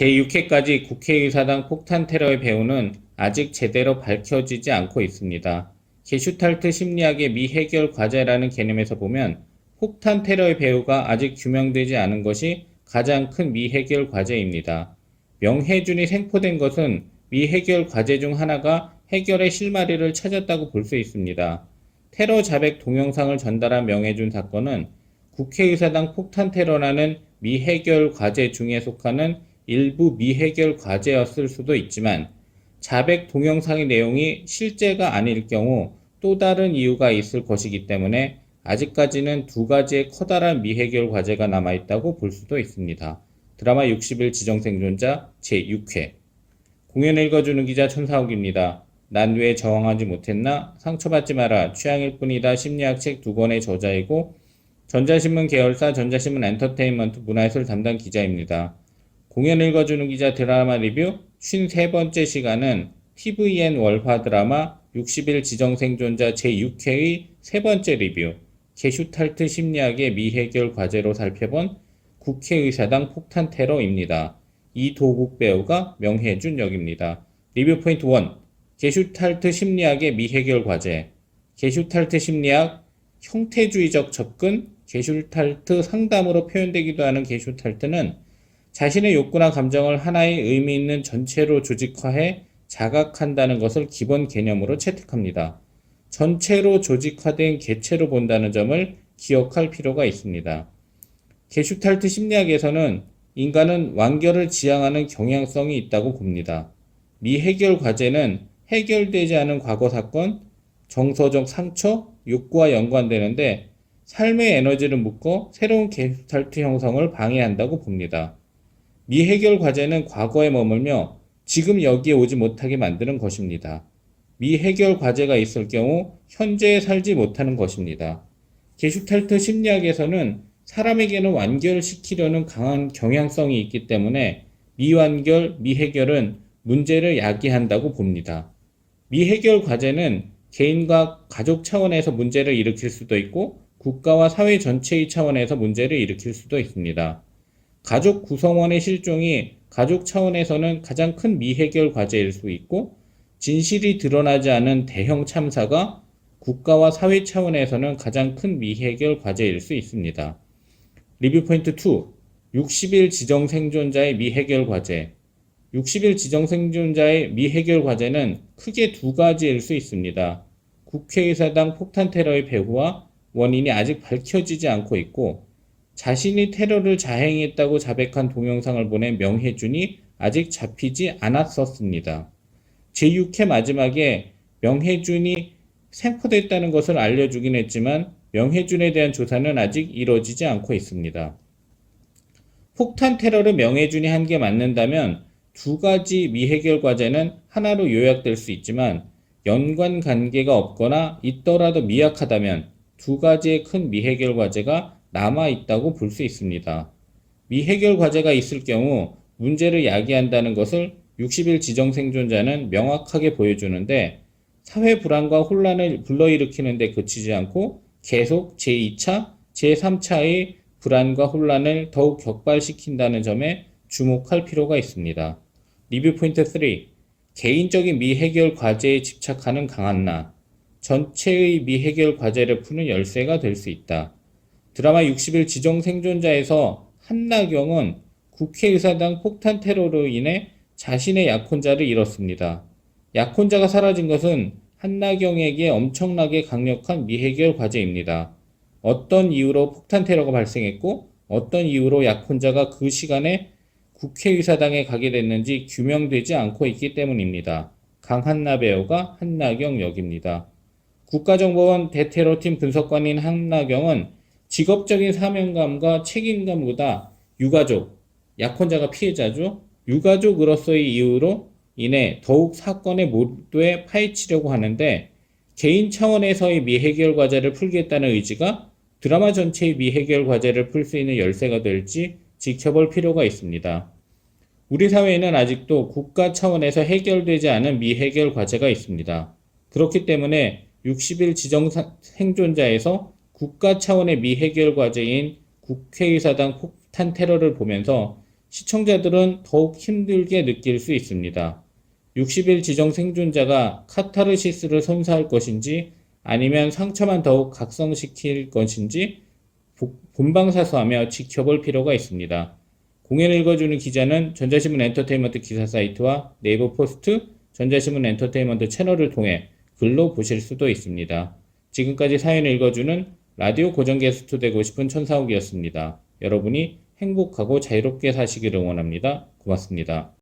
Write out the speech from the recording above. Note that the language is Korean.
제6회까지 국회의사당 폭탄 테러의 배후는 아직 제대로 밝혀지지 않고 있습니다. 게슈탈트 심리학의 미해결 과제라는 개념에서 보면 폭탄 테러의 배후가 아직 규명되지 않은 것이 가장 큰 미해결 과제입니다. 명혜준이 생포된 것은 미해결 과제 중 하나가 해결의 실마리를 찾았다고 볼 수 있습니다. 테러 자백 동영상을 전달한 명혜준 사건은 국회의사당 폭탄 테러라는 미해결 과제 중에 속하는 일부 미해결 과제였을 수도 있지만 자백 동영상의 내용이 실제가 아닐 경우 또 다른 이유가 있을 것이기 때문에 아직까지는 두 가지의 커다란 미해결 과제가 남아있다고 볼 수도 있습니다. 드라마 60일 지정생존자 제6회 공연 읽어주는 기자 천사옥입니다. 난 왜 저항하지 못했나? 상처받지 마라. 취향일 뿐이다. 심리학 책 두 권의 저자이고 전자신문 계열사 전자신문 엔터테인먼트 문화예술 담당 기자입니다. 공연 읽어주는 기자 드라마 리뷰 53번째 시간은 TVN 월화 드라마 60일 지정생존자 제6회의 세 번째 리뷰 게슈탈트 심리학의 미해결 과제로 살펴본 국회의사당 폭탄 테러입니다. 이도국 배우가 명혜준 역입니다. 리뷰 포인트 1. 게슈탈트 심리학의 미해결 과제. 게슈탈트 심리학, 형태주의적 접근, 게슈탈트 상담으로 표현되기도 하는 게슈탈트는 자신의 욕구나 감정을 하나의 의미 있는 전체로 조직화해 자각한다는 것을 기본 개념으로 채택합니다. 전체로 조직화된 개체로 본다는 점을 기억할 필요가 있습니다. 게슈탈트 심리학에서는 인간은 완결을 지향하는 경향성이 있다고 봅니다. 미해결 과제는 해결되지 않은 과거 사건, 정서적 상처, 욕구와 연관되는데 삶의 에너지를 묶어 새로운 게슈탈트 형성을 방해한다고 봅니다. 미해결 과제는 과거에 머물며 지금 여기에 오지 못하게 만드는 것입니다. 미해결 과제가 있을 경우 현재에 살지 못하는 것입니다. 게슈탈트 심리학에서는 사람에게는 완결시키려는 강한 경향성이 있기 때문에 미완결, 미해결은 문제를 야기한다고 봅니다. 미해결 과제는 개인과 가족 차원에서 문제를 일으킬 수도 있고 국가와 사회 전체의 차원에서 문제를 일으킬 수도 있습니다. 가족 구성원의 실종이 가족 차원에서는 가장 큰 미해결 과제일 수 있고 진실이 드러나지 않은 대형 참사가 국가와 사회 차원에서는 가장 큰 미해결 과제일 수 있습니다. 리뷰 포인트 2. 60일 지정 생존자의 미해결 과제. 60일 지정 생존자의 미해결 과제는 크게 두 가지일 수 있습니다. 국회의사당 폭탄 테러의 배후와 원인이 아직 밝혀지지 않고 있고 자신이 테러를 자행했다고 자백한 동영상을 보낸 명혜준이 아직 잡히지 않았었습니다. 제6회 마지막에 명혜준이 생포됐다는 것을 알려주긴 했지만 명혜준에 대한 조사는 아직 이루어지지 않고 있습니다. 폭탄 테러를 명혜준이 한 게 맞는다면 두 가지 미해결 과제는 하나로 요약될 수 있지만 연관 관계가 없거나 있더라도 미약하다면 두 가지의 큰 미해결 과제가 남아 있다고 볼 수 있습니다. 미해결 과제가 있을 경우 문제를 야기한다는 것을 60일 지정 생존자는 명확하게 보여주는데 사회 불안과 혼란을 불러일으키는 데 그치지 않고 계속 제2차, 제3차의 불안과 혼란을 더욱 격발시킨다는 점에 주목할 필요가 있습니다. 리뷰 포인트 3. 개인적인 미해결 과제에 집착하는 강한나. 전체의 미해결 과제를 푸는 열쇠가 될 수 있다. 드라마 60일 지정 생존자에서 한나경은 국회의사당 폭탄 테러로 인해 자신의 약혼자를 잃었습니다. 약혼자가 사라진 것은 한나경에게 엄청나게 강력한 미해결 과제입니다. 어떤 이유로 폭탄 테러가 발생했고 어떤 이유로 약혼자가 그 시간에 국회의사당에 가게 됐는지 규명되지 않고 있기 때문입니다. 강한나 배우가 한나경 역입니다. 국가정보원 대테러팀 분석관인 한나경은 직업적인 사명감과 책임감보다 유가족, 약혼자가 피해자죠. 유가족으로서의 이유로 인해 더욱 사건의 몰두에 파헤치려고 하는데 개인 차원에서의 미해결 과제를 풀겠다는 의지가 드라마 전체의 미해결 과제를 풀 수 있는 열쇠가 될지 지켜볼 필요가 있습니다. 우리 사회에는 아직도 국가 차원에서 해결되지 않은 미해결 과제가 있습니다. 그렇기 때문에 60일 지정 생존자에서 국가 차원의 미해결 과제인 국회의사당 폭탄 테러를 보면서 시청자들은 더욱 힘들게 느낄 수 있습니다. 60일 지정 생존자가 카타르시스를 선사할 것인지 아니면 상처만 더욱 각성시킬 것인지 보- 본방사수하며 지켜볼 필요가 있습니다. 공연을 읽어주는 기자는 전자신문 엔터테인먼트 기사 사이트와 네이버 포스트, 전자신문 엔터테인먼트 채널을 통해 글로 보실 수도 있습니다. 지금까지 사연을 읽어주는 라디오 고정 게스트 되고 싶은 천사욱이었습니다. 여러분이 행복하고 자유롭게 사시기를 응원합니다. 고맙습니다.